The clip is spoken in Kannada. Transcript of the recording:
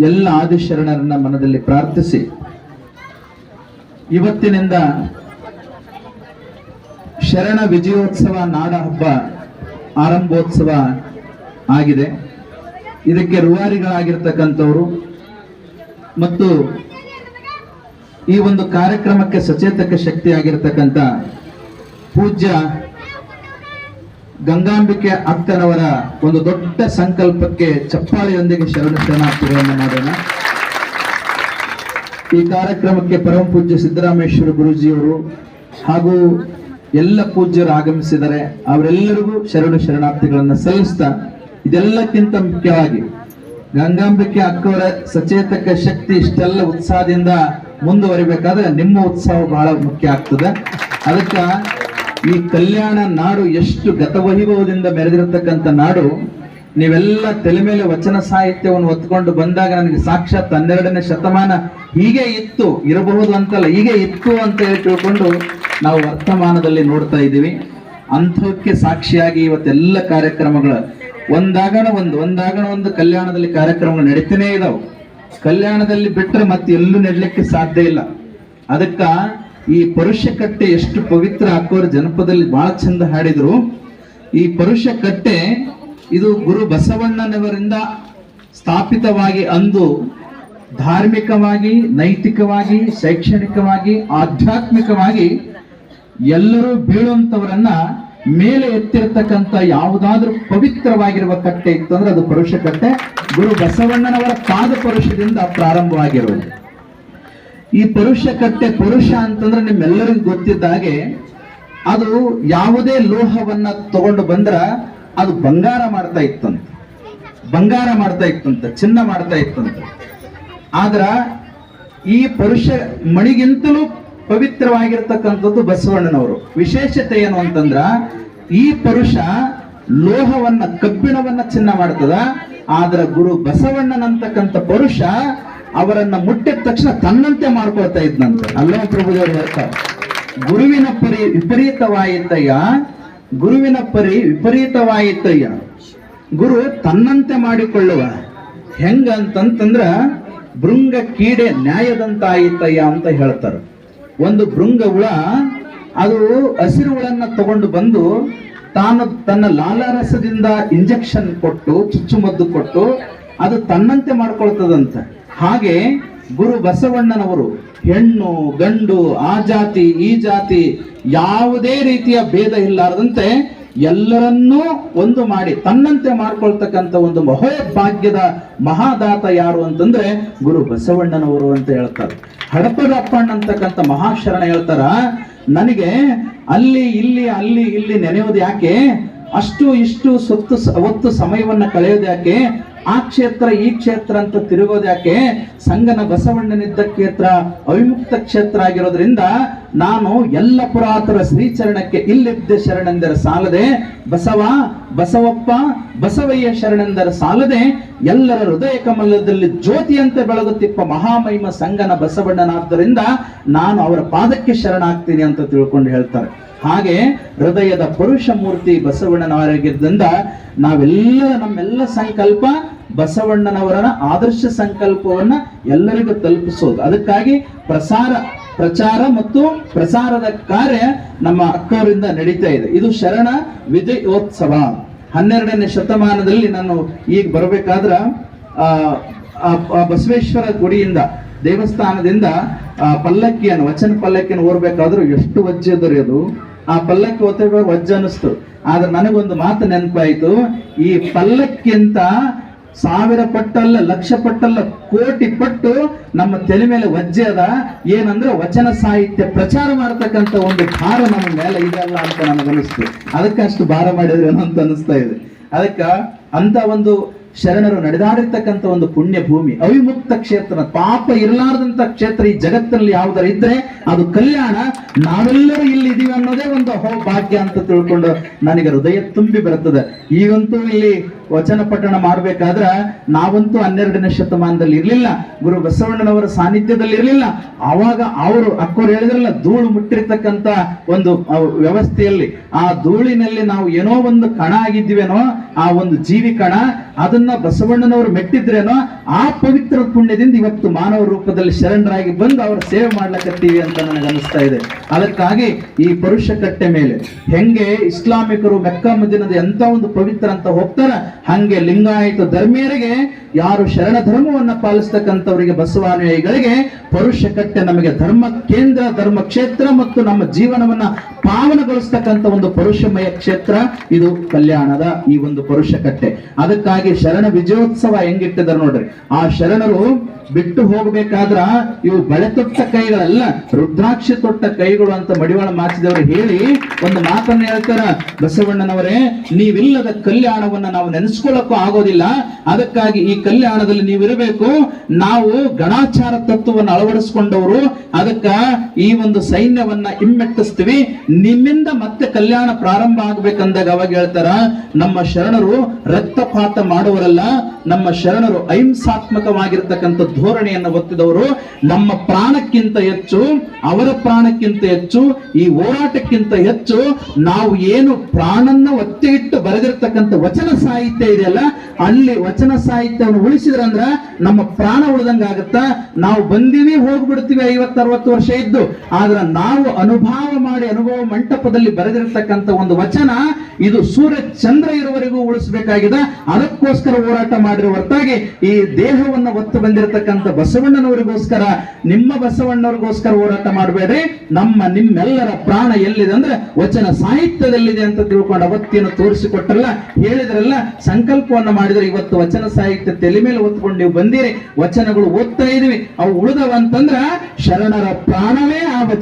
ಎಲ್ಲ ಆದಿಶರಣರನ್ನ ಮನದಲ್ಲಿ ಪ್ರಾರ್ಥಿಸಿ. ಇವತ್ತಿನಿಂದ ಶರಣ ವಿಜಯೋತ್ಸವ ನಾಡ ಹಬ್ಬ ಆರಂಭೋತ್ಸವ ಆಗಿದೆ. ಇದಕ್ಕೆ ರೂವಾರಿಗಳಾಗಿರ್ತಕ್ಕಂಥವರು ಮತ್ತು ಈ ಒಂದು ಕಾರ್ಯಕ್ರಮಕ್ಕೆ ಸಚೇತಕ ಶಕ್ತಿ ಆಗಿರ್ತಕ್ಕಂಥ ಪೂಜ್ಯ ಗಂಗಾಂಬಿಕೆ ಅಕ್ಕನವರ ಒಂದು ದೊಡ್ಡ ಸಂಕಲ್ಪಕ್ಕೆ ಚಪ್ಪಾಳೆಯೊಂದಿಗೆ ಶರಣ ಶರಣಾರ್ಥಿಗಳನ್ನು ಮಾಡೋಣ. ಈ ಕಾರ್ಯಕ್ರಮಕ್ಕೆ ಪರಮ ಪೂಜ್ಯ ಸಿದ್ದರಾಮೇಶ್ವರ ಗುರುಜಿಯವರು ಹಾಗೂ ಎಲ್ಲ ಪೂಜ್ಯರು ಆಗಮಿಸಿದರೆ ಅವರೆಲ್ಲರಿಗೂ ಶರಣ ಶರಣಾರ್ಥಿಗಳನ್ನು ಸಲ್ಲಿಸ್ತಾ ಇದೆಲ್ಲಕ್ಕಿಂತ ಮುಖ್ಯವಾಗಿ ಗಂಗಾಂಬಿಕೆ ಅಕ್ಕವರ ಸಚೇತಕ ಶಕ್ತಿ ಇಷ್ಟೆಲ್ಲ ಉತ್ಸಾಹದಿಂದ ಮುಂದುವರಿಬೇಕಾದ್ರೆ ನಿಮ್ಮ ಉತ್ಸಾಹ ಬಹಳ ಮುಖ್ಯ ಆಗ್ತದೆ. ಅದಕ್ಕೆ ಈ ಕಲ್ಯಾಣ ನಾಡು ಎಷ್ಟು ಗತವೈಭವದಿಂದ ಬೆರೆದಿರತಕ್ಕಂಥ ನಾಡು, ನೀವೆಲ್ಲ ತಲೆ ಮೇಲೆ ವಚನ ಸಾಹಿತ್ಯವನ್ನು ಹೊತ್ಕೊಂಡು ಬಂದಾಗ ನನಗೆ ಸಾಕ್ಷಾತ್ ಹನ್ನೆರಡನೇ ಶತಮಾನ ಹೀಗೆ ಇತ್ತು, ಇರಬಹುದು ಅಂತಲ್ಲ, ಹೀಗೆ ಇತ್ತು ಅಂತ ಹೇಳಿ ತಿಳ್ಕೊಂಡು ನಾವು ವರ್ತಮಾನದಲ್ಲಿ ನೋಡ್ತಾ ಇದ್ದೀವಿ. ಅಂಥಕ್ಕೆ ಸಾಕ್ಷಿಯಾಗಿ ಇವತ್ತೆಲ್ಲ ಕಾರ್ಯಕ್ರಮಗಳು, ಒಂದಾಗಣ ಒಂದು ಒಂದಾಗಣ ಒಂದು ಕಲ್ಯಾಣದಲ್ಲಿ ಕಾರ್ಯಕ್ರಮಗಳು ನಡೀತಾನೇ ಇದಾವೆ. ಕಲ್ಯಾಣದಲ್ಲಿ ಬಿಟ್ಟರೆ ಮತ್ತೆ ಎಲ್ಲೂ ನಡಲಿಕ್ಕೆ ಸಾಧ್ಯ ಇಲ್ಲ. ಅದಕ್ಕ ಈ ಪರುಷ ಕಟ್ಟೆ ಎಷ್ಟು ಪವಿತ್ರ ಹಾಕೋರು ಜನಪದಲ್ಲಿ ಬಹಳ ಚಂದ ಹಾಡಿದ್ರು. ಈ ಪರುಷ ಕಟ್ಟೆ ಇದು ಗುರು ಬಸವಣ್ಣನವರಿಂದ ಸ್ಥಾಪಿತವಾಗಿ ಅಂದು ಧಾರ್ಮಿಕವಾಗಿ, ನೈತಿಕವಾಗಿ, ಶೈಕ್ಷಣಿಕವಾಗಿ, ಆಧ್ಯಾತ್ಮಿಕವಾಗಿ ಎಲ್ಲರೂ ಬೀಳುವಂಥವರನ್ನ ಮೇಲೆ ಎತ್ತಿರ್ತಕ್ಕಂಥ ಯಾವುದಾದ್ರೂ ಪವಿತ್ರವಾಗಿರುವ ಕಟ್ಟೆ ಇತ್ತಂದ್ರೆ ಅದು ಪರುಷ ಕಟ್ಟೆ. ಗುರು ಬಸವಣ್ಣನವರ ಪಾದ ಪರುಷದಿಂದ ಪ್ರಾರಂಭವಾಗಿರುವುದು ಈ ಪರುಷ ಕಟ್ಟೆ ಪರುಷ ಅಂತಂದ್ರೆ ನಿಮ್ಮೆಲ್ಲರಿಗೂ ಗೊತ್ತಿದ್ದ ಹಾಗೆ, ಅದು ಯಾವುದೇ ಲೋಹವನ್ನ ತಗೊಂಡು ಬಂದ್ರ ಅದು ಬಂಗಾರ ಮಾಡ್ತಾ ಇತ್ತಂತ. ಬಂಗಾರ ಮಾಡ್ತಾ ಇತ್ತಂತ, ಚಿನ್ನ ಮಾಡ್ತಾ ಇತ್ತಂತ. ಆದ್ರ ಈ ಪರುಷ ಮಣಿಗಿಂತಲೂ ಪವಿತ್ರವಾಗಿರ್ತಕ್ಕಂಥದ್ದು ಬಸವಣ್ಣನವರು. ವಿಶೇಷತೆ ಏನು ಅಂತಂದ್ರ, ಈ ಪರುಷ ಲೋಹವನ್ನ, ಕಬ್ಬಿಣವನ್ನ ಚಿನ್ನ ಮಾಡ್ತದ, ಆದ್ರ ಗುರು ಬಸವಣ್ಣನಂತಕ್ಕಂಥ ಪರುಷ ಅವರನ್ನ ಮುಟ್ಟಿದ ತಕ್ಷಣ ತನ್ನಂತೆ ಮಾಡ್ಕೊಳ್ತಾ ಇದ್ನಂತೆ ಅಲ್ಲೇ ಪ್ರಭುದೇವರು ಹೇಳ್ತಾರೆ ಗುರುವಿನ ಪರಿ ವಿಪರೀತವಾಯಿತಯ್ಯ, ಗುರುವಿನ ಪರಿ ವಿಪರೀತವಾಯಿತಯ್ಯ. ಗುರು ತನ್ನಂತೆ ಮಾಡಿಕೊಳ್ಳುವ ಹೆಂಗಂತಂತಂದ್ರ ಭೃಂಗ ಕೀಡೆ ನ್ಯಾಯದಂತಾಯಿತಯ್ಯ ಅಂತ ಹೇಳ್ತಾರೆ. ಒಂದು ಭೃಂಗ ಹುಳ, ಅದು ಹಸಿರು ಹುಳನ್ನ ತಗೊಂಡು ಬಂದು ತಾನು ತನ್ನ ಲಾಲಾರಸದಿಂದ ಇಂಜೆಕ್ಷನ್ ಕೊಟ್ಟು, ಚುಚ್ಚುಮದ್ದು ಕೊಟ್ಟು, ಅದು ತನ್ನಂತೆ ಮಾಡ್ಕೊಳ್ತದಂತ. ಹಾಗೆ ಗುರು ಬಸವಣ್ಣನವರು ಹೆಣ್ಣು, ಗಂಡು, ಆ ಜಾತಿ, ಈ ಜಾತಿ ಯಾವುದೇ ರೀತಿಯ ಭೇದ ಇಲ್ಲಾರದಂತೆ ಎಲ್ಲರನ್ನೂ ಒಂದು ಮಾಡಿ ತನ್ನಂತೆ ಮಾಡ್ಕೊಳ್ತಕ್ಕಂಥ ಒಂದು ಮಹೋಭಾಗ್ಯದ ಮಹಾದಾತ ಯಾರು ಅಂತಂದ್ರೆ ಗುರು ಬಸವಣ್ಣನವರು ಅಂತ ಹೇಳ್ತಾರೆ. ಹಡಪದಪ್ಪಣ್ಣ ಅಂತಕ್ಕಂಥ ಮಹಾಶರಣ ಹೇಳ್ತಾರ, ನನಗೆ ಅಲ್ಲಿ, ಇಲ್ಲಿ ಅಲ್ಲಿ, ಇಲ್ಲಿ ನೆನೆಯೋದು ಯಾಕೆ ಅಷ್ಟು ಇಷ್ಟು ಸೊತ್ತು ಅವತ್ತು ಸಮಯವನ್ನು ಕಳೆಯೋದು ಯಾಕೆ ಆ ಕ್ಷೇತ್ರ, ಈ ಕ್ಷೇತ್ರ ಅಂತ ತಿರುಗೋದು ಯಾಕೆ? ಸಂಗನ ಬಸವಣ್ಣನಿದ್ದ ಕ್ಷೇತ್ರ, ಅವಿಮುಕ್ತ ಕ್ಷೇತ್ರ ಆಗಿರೋದ್ರಿಂದ ನಾನು ಎಲ್ಲ ಪುರಾತನ ಶ್ರೀಚರಣಕ್ಕೆ ಇಲ್ಲಿದ್ದ ಶರಣೆಂದರೆ ಸಾಲದೆ, ಬಸವ, ಬಸವಪ್ಪ, ಬಸವಯ್ಯ ಶರಣೆಂದರೆ ಸಾಲದೆ, ಎಲ್ಲರ ಹೃದಯ ಕಮಲದಲ್ಲಿ ಜ್ಯೋತಿಯಂತೆ ಬೆಳಗುತ್ತಿಪ್ಪ ಮಹಾಮಹಿಮ ಸಂಗನ ಬಸವಣ್ಣನಾದ್ದರಿಂದ ನಾನು ಅವರ ಪಾದಕ್ಕೆ ಶರಣಾಗ್ತೀನಿ ಅಂತ ತಿಳ್ಕೊಂಡು ಹೇಳ್ತಾರೆ. ಹಾಗೆ ಹೃದಯದ ಪುರುಷ ಮೂರ್ತಿ ಬಸವಣ್ಣನವರಾಗಿದ್ದರಿಂದ ನಾವೆಲ್ಲ ನಮ್ಮೆಲ್ಲ ಸಂಕಲ್ಪ ಬಸವಣ್ಣನವರ ಆದರ್ಶ ಸಂಕಲ್ಪವನ್ನ ಎಲ್ಲರಿಗೂ ತಲುಪಿಸೋದು. ಅದಕ್ಕಾಗಿ ಪ್ರಸಾರ, ಪ್ರಚಾರ ಮತ್ತು ಪ್ರಸಾರದ ಕಾರ್ಯ ನಮ್ಮ ಅಕ್ಕವರಿಂದ ನಡೀತಾ ಇದೆ. ಇದು ಶರಣ ವಿಜಯೋತ್ಸವ. ಹನ್ನೆರಡನೇ ಶತಮಾನದಲ್ಲಿ ನಾನು ಈಗ ಬರಬೇಕಾದ್ರ ಬಸವೇಶ್ವರ ಗುಡಿಯಿಂದ, ದೇವಸ್ಥಾನದಿಂದ ಪಲ್ಲಕ್ಕಿಯನ್ನು, ವಚನ ಪಲ್ಲಕ್ಕಿಯನ್ನು ಓರ್ಬೇಕಾದ್ರೂ ಎಷ್ಟು ವಜ್ಜದರಿ ಅದು ಆ ಪಲ್ಲಕ್ಕಿ ಒತ್ತಡ ವಜ್ಜ ಅನಿಸ್ತು ಆದ್ರೆ ನನಗೊಂದು ಮಾತು ನೆನಪಾಯಿತು. ಈ ಪಲ್ಲಕ್ಕಿಂತ ಸಾವಿರ ಪಟ್ಟಲ್ಲ, ಲಕ್ಷ ಪಟ್ಟಲ್ಲ, ಕೋಟಿ ಪಟ್ಟು ನಮ್ಮ ತಲೆ ಮೇಲೆ ವಜ್ಜೆ ಅದ. ಏನಂದ್ರೆ ವಚನ ಸಾಹಿತ್ಯ ಪ್ರಚಾರ ಮಾಡತಕ್ಕಂತ ಒಂದು ಭಾರ ನಮ್ಮ ಮೇಲೆ ಇದೆಲ್ಲ ಅಂತ ನನಗನ್ನಿಸ್ತು ಅದಕ್ಕೆ ಅಷ್ಟು ಭಾರ ಮಾಡಿದ್ರೆ ಅಂತ ಅನಿಸ್ತಾ ಇದೆ. ಅದಕ್ಕೆ ಅಂತ ಒಂದು ಶರಣರು ನಡೆದಾಡಿರ್ತಕ್ಕಂಥ ಒಂದು ಪುಣ್ಯ ಭೂಮಿ ಅವಿಮುಕ್ತ ಕ್ಷೇತ್ರ, ಪಾಪ ಇರಲಾರದಂತ ಕ್ಷೇತ್ರ ಈ ಜಗತ್ತಿನಲ್ಲಿ ಯಾವುದರ ಇದ್ರೆ ಅದು ಕಲ್ಯಾಣ. ನಾವೆಲ್ಲರೂ ಇಲ್ಲಿ ಇದೀವಿ ಅನ್ನೋದೇ ಒಂದು ಹೋ ಭಾಗ್ಯ ಅಂತ ತಿಳ್ಕೊಂಡು ನನಗೆ ಹೃದಯ ತುಂಬಿ ಬರ್ತದೆ ಈಗಂತೂ ಇಲ್ಲಿ ವಚನ ಪಠಣ ಮಾಡ್ಬೇಕಾದ್ರ ನಾವಂತೂ ಹನ್ನೆರಡನೇ ಶತಮಾನದಲ್ಲಿ ಇರ್ಲಿಲ್ಲ. ಗುರು ಬಸವಣ್ಣನವರ ಸಾನ್ನಿಧ್ಯದಲ್ಲಿ ಇರ್ಲಿಲ್ಲ. ಆವಾಗ ಅವರು ಅಕ್ಕೋರು ಹೇಳಿದ್ರಲ್ಲ, ಧೂಳು ಮುಟ್ಟಿರ್ತಕ್ಕಂತ ಒಂದು ವ್ಯವಸ್ಥೆಯಲ್ಲಿ. ಆ ಧೂಳಿನಲ್ಲಿ ನಾವು ಏನೋ ಒಂದು ಕಣ ಆಗಿದ್ವೇನೋ ಆ ಒಂದು ಜೀವಿ ಕಣ, ಅದನ್ನ ಬಸವಣ್ಣನವರು ಮೆಟ್ಟಿದ್ರೇನೋ, ಆ ಪವಿತ್ರ ಪುಣ್ಯದಿಂದ ಇವತ್ತು ಮಾನವ ರೂಪದಲ್ಲಿ ಶರಣರಾಗಿ ಬಂದು ಅವರ ಸೇವೆ ಮಾಡ್ಲಕತ್ತೀವಿ ಅಂತ ನನಗೆ ಅನಿಸ್ತಾ ಇದೆ. ಅದಕ್ಕಾಗಿ ಈ ಪರುಷ ಕಟ್ಟೆ ಮೇಲೆ ಹೆಂಗೆ ಇಸ್ಲಾಮಿಕರು ಮೆಕ್ಕ ಮದಿನದ ಎಂತ ಒಂದು ಪವಿತ್ರ ಅಂತ ಹೋಗ್ತಾರ ಹಂಗೆ ಲಿಂಗಾಯತ ಧರ್ಮೀಯರಿಗೆ ಯಾರು ಶರಣ ಧರ್ಮವನ್ನು ಪಾಲಿಸ್ತಕ್ಕಂಥವರಿಗೆ ಬಸವಾನುಯಾಯಿಗಳಿಗೆ ಪರುಷ ಕಟ್ಟೆ ನಮಗೆ ಧರ್ಮ ಕೇಂದ್ರ, ಧರ್ಮ ಕ್ಷೇತ್ರ ಮತ್ತು ನಮ್ಮ ಜೀವನವನ್ನ ಪಾವನಗೊಳಿಸ್ತಕ್ಕಂಥ ಒಂದು ಪರುಷಮಯ ಕ್ಷೇತ್ರ, ಇದು ಕಲ್ಯಾಣದ ಈ ಒಂದು ಪರುಷ ಕಟ್ಟೆ. ಅದಕ್ಕಾಗಿ ಶರಣ ವಿಜಯೋತ್ಸವ ಹೆಂಗಿಟ್ಟಿದ್ದಾರೆ ನೋಡ್ರಿ. ಆ ಶರಣರು ಬಿಟ್ಟು ಹೋಗ್ಬೇಕಾದ್ರ ಇವು ಬಳೆ ತೊಟ್ಟ ಕೈಗಳಲ್ಲ, ರುದ್ರಾಕ್ಷಿ ತೊಟ್ಟ ಕೈಗಳು ಅಂತ ಮಡಿವಾಳ ಮಾಚಿದವರು ಹೇಳಿ ಒಂದು ಮಾತನ್ನ ಹೇಳ್ತಾರ. ಬಸವಣ್ಣನವರೇ, ನೀವಿಲ್ಲದ ಕಲ್ಯಾಣವನ್ನ ನಾವು ನೆನೆಸ್ಕೊಳ್ಳಕ್ಕೂ ಆಗೋದಿಲ್ಲ. ಅದಕ್ಕಾಗಿ ಈ ಕಲ್ಯಾಣದಲ್ಲಿ ನೀವಿರಬೇಕು. ನಾವು ಗಣಾಚಾರ ತತ್ವವನ್ನು ಅಳವಡಿಸಿಕೊಂಡವರು. ಅದಕ್ಕ ಈ ಒಂದು ಸೈನ್ಯವನ್ನ ಹಿಮ್ಮೆಟ್ಟಿಸ್ತೀವಿ. ನಿಮ್ಮಿಂದ ಮತ್ತೆ ಕಲ್ಯಾಣ ಪ್ರಾರಂಭ ಆಗ್ಬೇಕಂದಾಗ ಅವಾಗ ಹೇಳ್ತಾರ, ನಮ್ಮ ಶರಣರು ರಕ್ತಪಾತ ಮಾಡುವರಲ್ಲ ನಮ್ಮ ಶರಣರು ಅಹಿಂಸಾತ್ಮಕವಾಗಿರ್ತಕ್ಕಂಥ ಧೋರಣೆಯನ್ನು ಒತ್ತಿದವರು ನಮ್ಮ ಪ್ರಾಣಕ್ಕಿಂತ ಹೆಚ್ಚು, ಅವರ ಪ್ರಾಣಕ್ಕಿಂತ ಹೆಚ್ಚು, ಈ ಹೋರಾಟಕ್ಕಿಂತ ಹೆಚ್ಚು, ನಾವು ಏನು ಪ್ರಾಣನ್ನ ಒತ್ತೆ ಇಟ್ಟು ಬರೆದಿರ್ತಕ್ಕಂಥ ವಚನ ಸಾಹಿತ್ಯ ಇದೆಯಲ್ಲ, ಅಲ್ಲಿ ವಚನ ಸಾಹಿತ್ಯವನ್ನು ಉಳಿಸಿದ್ರಂದ್ರ ನಮ್ಮ ಪ್ರಾಣ ಉಳಿದಂಗ ಆಗತ್ತಾ. ನಾವು ಬಂದಿವಿ, ಹೋಗ್ಬಿಡ್ತೀವಿ ಐವತ್ತು, ಅರವತ್ತು ವರ್ಷ ಇದ್ದು, ಆದ್ರ ನಾವು ಅನುಭವ ಮಾಡಿ ಅನುಭವ ಮಂಟಪದಲ್ಲಿ ಬರೆದಿರ್ತಕ್ಕಂಥ ಒಂದು ವಚನ, ಇದು ಸೂರ್ಯ ಚಂದ್ರ ಇರುವವರೆಗೂ ಉಳಿಸಬೇಕಾಗಿದೆ. ಅದಕ್ಕೋಸ್ಕರ ಹೋರಾಟ ಮಾಡಿರೋ ಹೊರತಾಗಿ ಈ ದೇಹವನ್ನು ಒತ್ತು ಬಂದಿರತಕ್ಕಂಥ ಬಸವಣ್ಣನವರಿಗೋಸ್ಕರ, ನಿಮ್ಮ ಬಸವಣ್ಣವ್ರಿಗೋಸ್ಕರ ಹೋರಾಟ ಮಾಡಬೇಡ್ರಿ. ನಮ್ಮ ನಿಮ್ಮೆಲ್ಲರ ಪ್ರಾಣ ಎಲ್ಲಿದೆ ಅಂದ್ರೆ ವಚನ ಸಾಹಿತ್ಯದಲ್ಲಿದೆ ಅಂತ ತಿಳ್ಕೊಂಡು ಅವತ್ತಿಯನ್ನು ತೋರಿಸಿಕೊಟ್ಟಲ್ಲ ಹೇಳಿದ್ರಲ್ಲ, ಸಂಕಲ್ಪವನ್ನ ಮಾಡಿದ್ರೆ ಇವತ್ತು ವಚನ ಸಾಹಿತ್ಯ ತಲೆ ಮೇಲೆ ಒತ್ಕೊಂಡು ನೀವು ಬಂದಿರಿ. ವಚನಗಳು ಓದ್ತಾ ಇದೀವಿ. ಅವು ಉಳಿದವಂತಂದ್ರ ಶರಣರ ಪ್ರಾಣವೇ ಆ ವಚನ.